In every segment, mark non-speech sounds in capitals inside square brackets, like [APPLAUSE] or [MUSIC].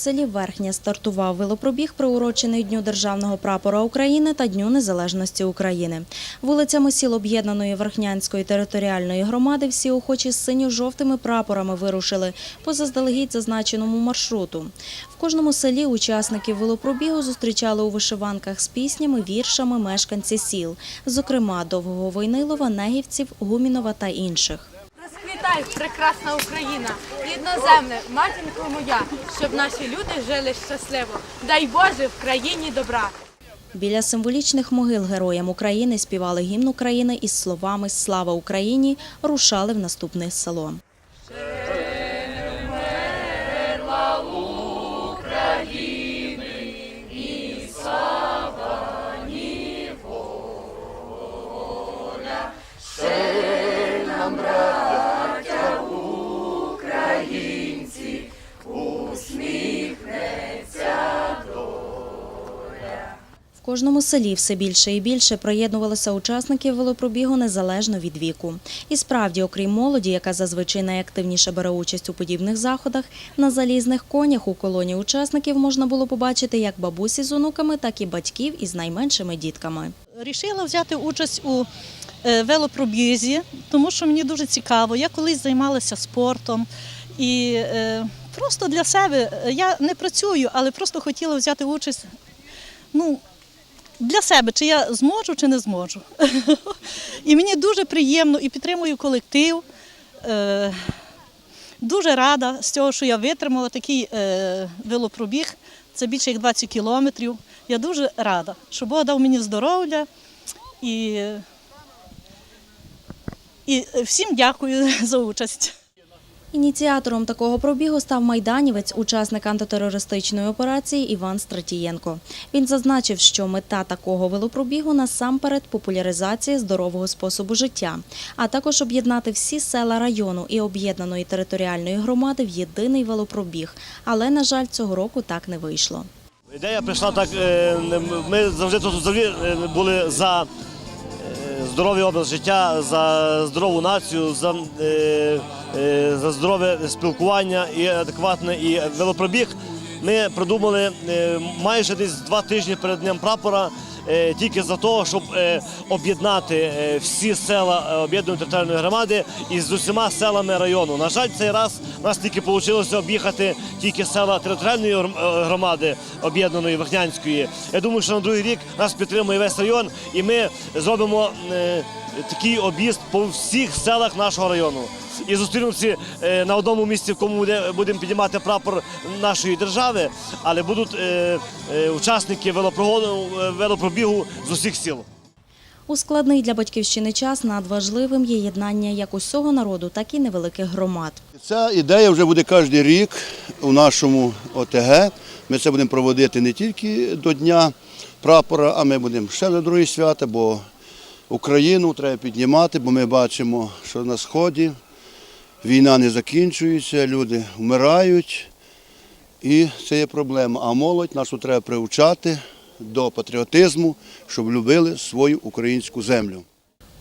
селі Верхнє стартував велопробіг, приурочений Дню державного прапора України та Дню Незалежності України. Вулицями сіл об'єднаної Верхнянської територіальної громади всі охочі з синьо-жовтими прапорами вирушили по заздалегідь зазначеному маршруту. В кожному селі учасників велопробігу зустрічали у вишиванках з піснями, віршами мешканці сіл, зокрема Довгого Войнилова, Негівців, Гумінова та інших. Розквітай, прекрасна Україна, рідноземне, матінко моя, щоб наші люди жили щасливо. Дай Боже в країні добра. Біля символічних могил героям України співали гімн України із словами Слава Україні рушали в наступне село. В кожному селі все більше і більше приєднувалися учасників велопробігу незалежно від віку. І справді, окрім молоді, яка зазвичай найактивніше бере участь у подібних заходах, на залізних конях у колоні учасників можна було побачити як бабусі з онуками, так і батьків із найменшими дітками. Рішила взяти участь у е, велопробізі, тому що мені дуже цікаво. Я колись займалася спортом і е, просто для себе е, я не працюю, але просто хотіла взяти участь. Ну, для себе, чи я зможу, чи не зможу. [LAUGHS] І мені дуже приємно і підтримую колектив. Е, Дуже рада з цього, що я витримала такий е, велопробіг. Це більше як 20 кілометрів. Я дуже рада, що Бог дав мені здоров'я і, і всім дякую [LAUGHS] за участь. Ініціатором такого пробігу став майданівець, учасник антитерористичної операції Іван Стратієнко. Він зазначив, що мета такого велопробігу насамперед популяризація здорового способу життя, а також об'єднати всі села району і об'єднаної територіальної громади в єдиний велопробіг. Але, на жаль, цього року так не вийшло. Ідея прийшла так. е, Ми завжди тут е, були за е, здоровий образ життя, за здорову націю, за, здорове спілкування і адекватне і велопробіг. Ми придумали е, майже десь два тижні перед днем прапора. е, Тільки за того, щоб е, об'єднати всі села об'єднаної територіальної громади із усіма селами району. На жаль, цей раз у нас тільки вийшло об'їхати тільки села територіальної громади об'єднаної Вахнянської. Я думаю, що на другий рік нас підтримує весь район, і ми зробимо такий об'їзд по всіх селах нашого району. І зустрінемося е, на одному місці, в кому будемо піднімати прапор нашої держави, але будуть е, е, учасники велопрогоду, велопробігу з усіх сіл. У складний для батьківщини час надважливим є єднання як усього народу, так і невеликих громад. Ця ідея вже буде кожен рік у нашому ОТГ. Ми це будемо проводити не тільки до Дня прапора, а ми будемо ще на другі свята, бо Україну треба піднімати, бо ми бачимо, що на Сході війна не закінчується, люди вмирають. І це є проблема. А молодь нашу треба привчати до патріотизму, щоб любили свою українську землю.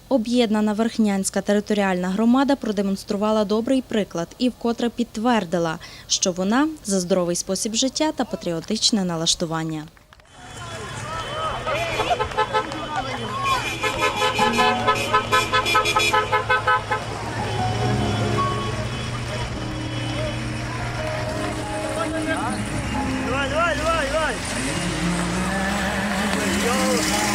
Об'єднана Верхнянська територіальна громада продемонструвала добрий приклад і вкотре підтвердила, що вона за здоровий спосіб життя та патріотичне налаштування. Oh,